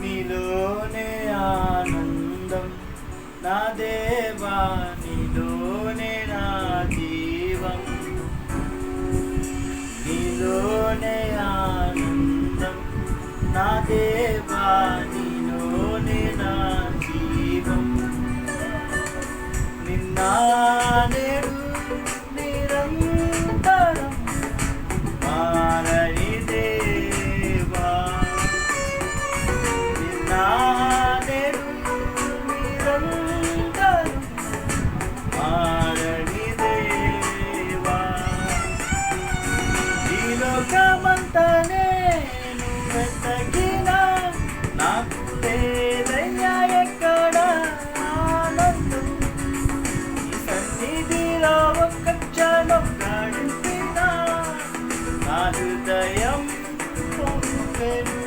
నీలోనే ఆనందం. నా దేవా నీలోనే నా జీవం. నీలోనే ఆనందం. నా దేవా నీలోనే నా జీవం. నిన్నానే పొంగెను.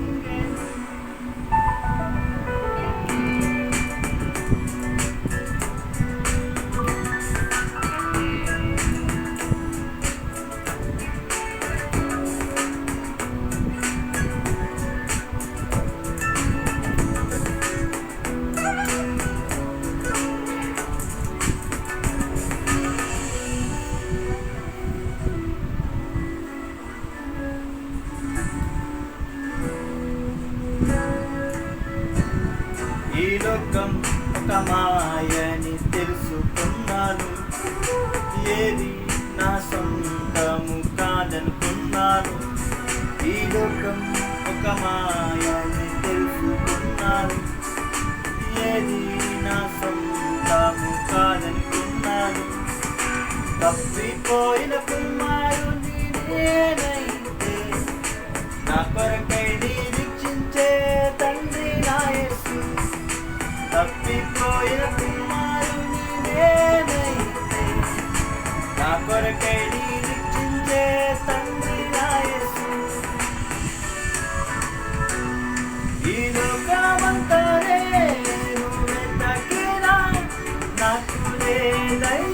ఈ ఈ లోకం ఒక మాయని తెలుసుకున్నాను. ఏది నా సొంతము కాదనుకున్నాను. ఈ లోకం ఒక మాయని తెలుసుకున్నాను. ఏది నా సొంతము కాదనుకున్నాను. తప్పిపోయిన కుమారుని నేనైతే నా కొరకై నాకు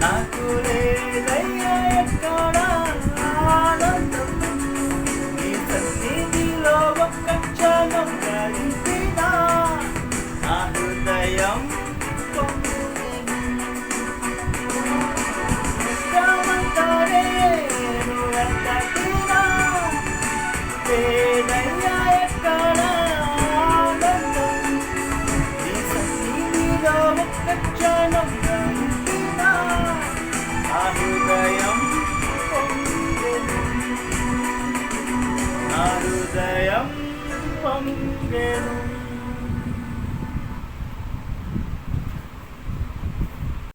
నాకు లేదయ్యా ఎక్కడ ఆనందం. నీ సన్నిధిలో ఒక్క క్షణం గడిపినా నా హృదయం Amen.